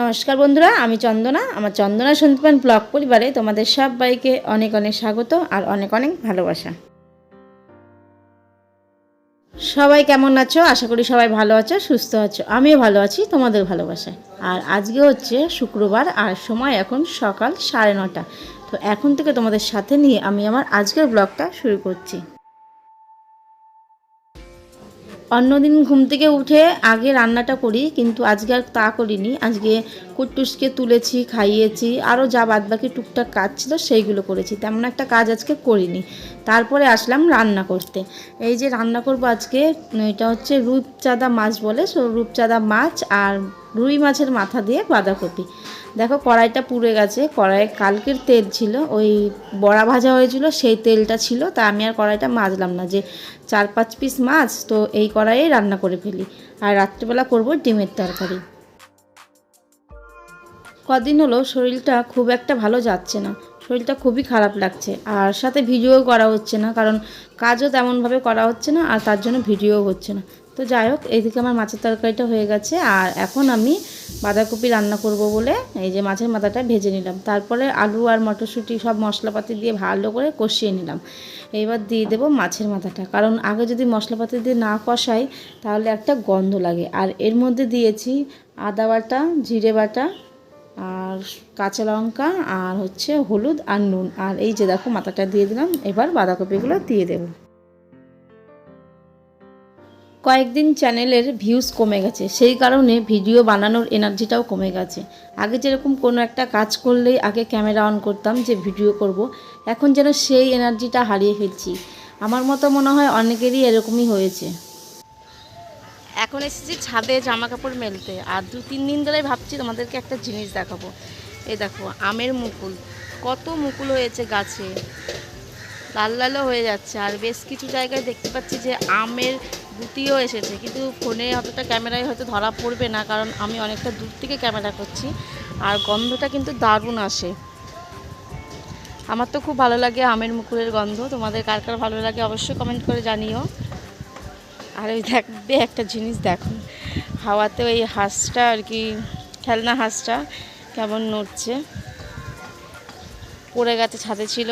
নমস্কার বন্ধুরা, আমি চন্দনা। আমার চন্দনা সন্তান ব্লগ পরিবারে তোমাদের সবাইকে অনেক অনেক স্বাগত আর অনেক অনেক ভালোবাসা। সবাই কেমন আছো? আশা করি সবাই ভালো আছো, সুস্থ আছো। আমিও ভালো আছি, তোমাদের ভালোবাসায়। আর আজকে হচ্ছে শুক্রবার আর সময় এখন সকাল সাড়ে নটা। তো এখন থেকে তোমাদের সাথে নিয়ে আমি আমার আজকের ব্লগটা শুরু করছি। অন্যদিন ঘুম থেকে উঠে আগে রান্নাটা করি, কিন্তু আজকে আর তা করিনি। আজকে কুটুসকে তুলেছি, খাইয়েছি, আরও যা বাদবাকি টুকটাক কাজ ছিল সেইগুলো করেছি। তেমন একটা কাজ আজকে করিনি। তারপরে আসলাম রান্না করতে। এই যে রান্না করব আজকে, এটা হচ্ছে রূপচাঁদা মাছ বলে, সো রূপচাঁদা মাছ আর রুই মাছের মাথা দিয়ে বাঁধাকপি। দেখো কড়াইটা পুড়ে গেছে, কড়াইয়ে কালকের তেল ছিল, ওই বড়া ভাজা হয়েছিল, সেই তেলটা ছিল, তা আমি আর কড়াইটা মাজলাম না, যে চার পাঁচ পিস মাছ, তো এই কড়াইয়ে রান্না করে ফেলি। আর রাত্রিবেলা করব ডিমের তরকারি। কদিন হলো শরীরটা খুব একটা ভালো যাচ্ছে না, শরীরটা খুবই খারাপ লাগছে, আর সাথে ভিডিও করা হচ্ছে না, কারণ কাজও তেমনভাবে করা হচ্ছে না, আর তার জন্য ভিডিও হচ্ছে না। তো যাই হোক, এইদিকে আমার মাছের তরকারিটা হয়ে গেছে। আর এখন আমি বাঁধাকপি রান্না করব বলে এই যে মাছের মাথাটা ভেজে নিলাম। তারপরে আলু আর মটরশুঁটি সব মশলাপাতি দিয়ে ভালো করে কষিয়ে নিলাম। এইবার দিয়ে দেবো মাছের মাথাটা। কারণ আগে যদি মশলাপাতি দিয়ে না কষাই, তাহলে একটা গন্ধ লাগে। আর এর মধ্যে দিয়েছি আদা বাটা, জিরে বাটা, আর কাঁচা লঙ্কা, আর হচ্ছে হলুদ আর নুন। আর এই যে দেখো, মাথাটা দিয়ে দিলাম। এবার বাঁধাকপিগুলো দিয়ে দেবো। কয়েকদিন চ্যানেলের ভিউজ কমে গেছে। সেই কারণে ভিডিও বানানোর এনার্জিটাও কমে গেছে। আগে যেরকম কোনো একটা কাজ করলেই আগে ক্যামেরা অন করতাম যে ভিডিও করব, এখন যেন সেই এনার্জিটা হারিয়ে ফেলছি। আমার মতো মনে হয় অনেকেরই এরকমই হয়েছে। এখন এসেছি ছাদে জামা কাপড় মেলতে। আর দু, তিন দিন ধরে ভাবছি তোমাদেরকে একটা জিনিস দেখাবো। এই দেখো, আমের মুকুল। কত মুকুল হয়েছে গাছে। লাল লালও হয়ে যাচ্ছে। আর বেশ কিছু জায়গায় দেখতে পাচ্ছি যে আমের গুটিও এসেছে। কিন্তু ফোনে অতটা ক্যামেরায় হয়তো ধরা পড়বে না, কারণ আমি অনেকটা দূর থেকে ক্যামেরা করছি। আর গন্ধটা কিন্তু দারুণ আসে। আমার তো খুব ভালো লাগে আমের মুকুলের গন্ধ। তোমাদের কার কার ভালো লাগে অবশ্যই কমেন্ট করে জানিও। আর ওই দেখবে একটা জিনিস দেখো। হাওয়াতে ওই হাঁসটা আর কি, খেলনা হাঁসটা কেমন নড়ছে। পড়ে গেছে ছাদে ছিল।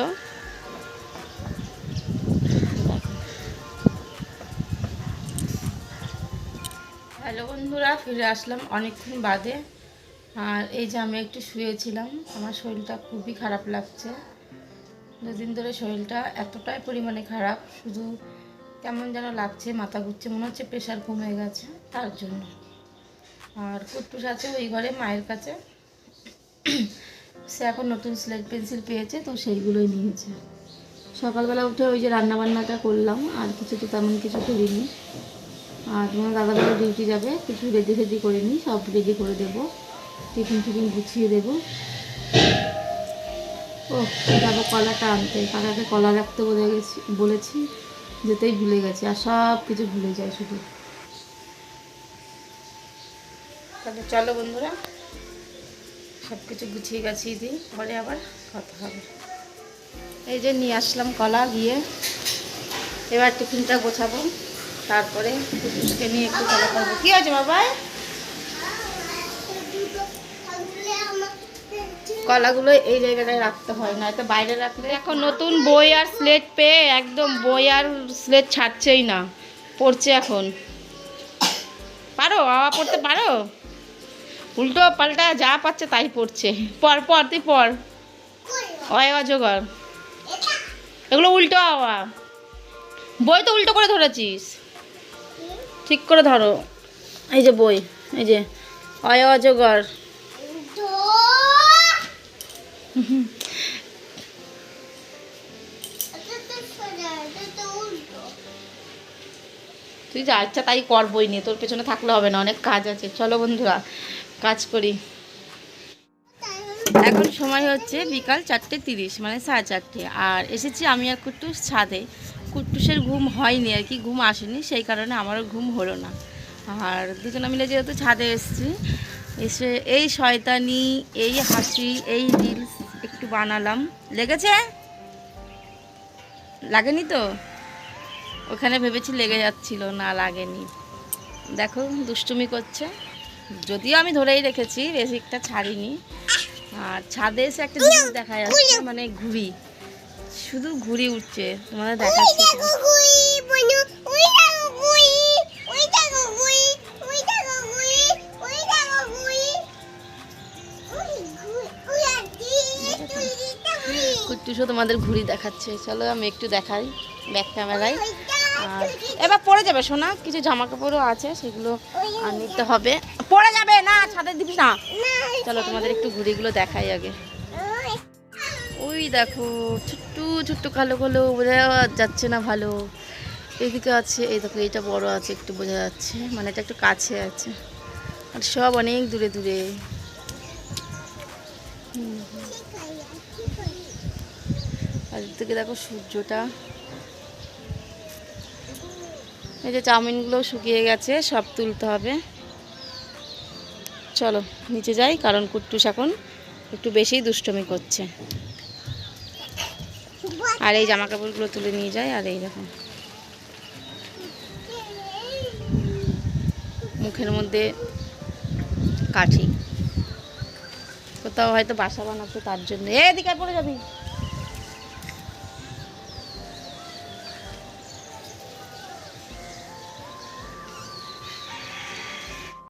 হ্যালো বন্ধুরা, ফিরে আসলাম অনেকক্ষণ বাদে। আর এই যে আমি একটু শুয়েছিলাম, আমার শরীরটা খুবই খারাপ লাগছে। দুদিন ধরে শরীরটা এতটাই পরিমাণে খারাপ, শুধু কেমন যেন লাগছে, মাথা ঘুরছে, মনে হচ্ছে প্রেশার কমে গেছে, তার জন্য। আর কুট্টুস আছে ওই ঘরে মায়ের কাছে। সে এখন নতুন স্লেট পেন্সিল পেয়েছে, তো সেইগুলোই নিয়েছে। সকালবেলা উঠে ওই যে রান্নাবান্নাটা করলাম, আর কিছু তো তেমন কিছু করিনি। আর তোমার দাদাবাবু ডিউটি যাবে, কিছু রেডি ফেডি করে নিই, সব রেডি করে দেবো। টিফিন টিফিন গুছিয়ে দেবো। ও যাব কলাটা আনতে, কাকাকে কলা রাখতে বলে গেছি, বলেছি, যেতেই ভুলে গেছি, আর সব কিছু ভুলে যায় শুধু। তাহলে চলো বন্ধুরা, সব কিছু গুছিয়ে গাছিয়ে দিই, পরে আবার কথা হবে। এই যে নিয়ে আসলাম কলা, গিয়ে এবার টিফিনটা গোছাবো। তারপরে কুকুরকে নিয়ে একটু কলা করব। কী আছে বাবাই কলাগুলো এই জায়গাটায় রাখতে হয় না তো বাইরে রাখলে এখন নতুন বই আর স্লেট পেয়ে একদম বই আর স্লেট ছাড়ছেই না, পড়ছে এখন। পারো? বাবা, পড়তে পারো? উল্টো পাল্টা যা পাচ্ছে তাই পড়ছে। পর পর তুই পর অয় অজগর এগুলো উল্টো আওয়া বই তো উল্টো করে ধরেছিস। ঠিক করে ধরো। এই যে বই, এই যে অয় অজগর তুই যা আচ্ছা তাই কর বই নিয়ে, তোর পেছনে থাকলে হবে না, অনেক কাজ আছে। চলো বন্ধুরা, কাজ করি। এখন সময় হচ্ছে বিকাল চারটে তিরিশ মানে সাড়ে চারটে। আর এসেছি আমি আর কুট্টুস ছাদে। কুট্টুসের ঘুম হয়নি আর কি, ঘুম আসেনি, সেই কারণে আমারও ঘুম হলো না। আর দুজনে মিলে যেহেতু ছাদে এসেছি, এসে এই শয়তানি, এই হাসি, এই রিলস একটু বানালাম। লেগেছে? লাগেনি তো? ওখানে ভেবেছি লেগে যাচ্ছিল, না লাগেনি। দেখো, দুষ্টুমি করছে। যদিও আমি ধরেই রেখেছি বেশিকটা ছাড়িনি। আর ছাদে এসে একটা জিনিস দেখা যাচ্ছে মানে ঘুড়ি। শুধু ঘুড়ি উঠছে তোমাদের দেখাচ্ছি। কুট্টুসও তোমাদের ঘুড়ি দেখাচ্ছে। চলো আমি একটু দেখাই ব্যাক ক্যামেরায়। আর এবার পড়ে যাবে সোনা। কিছু জামা কাপড়ও আছে সেগুলো আর নিতে হবে। পড়ে যাবে না ছাদে দিবি না। চলো তোমাদের একটু ঘুড়িগুলো দেখাই আগে। ওই দেখো, ছোট্ট ছোট্ট কালো কালো বোঝা যাচ্ছে না ভালো। এদিকে আছে, এই দেখো এটা বড় আছে, একটু বোঝা যাচ্ছে। মানে এটা একটু কাছে আছে। আর সব অনেক দূরে দূরে। আর এদিকে দেখো সূর্যটা। এই যে চাউমিনগুলো শুকিয়ে গেছে, সব তুলতে হবে। চলো, নিচে যাই, কারণ কুট্টুস এখন একটু বেশি দুষ্টমি করছে। আর এই জামা কাপড়গুলো তুলে নিয়ে যায়, আর এই দেখো। মুখের মধ্যে কাঠি। কোথাও হয়তো বাসা বানাচ্ছে তার জন্য। এদিকে পড়ে যাবি?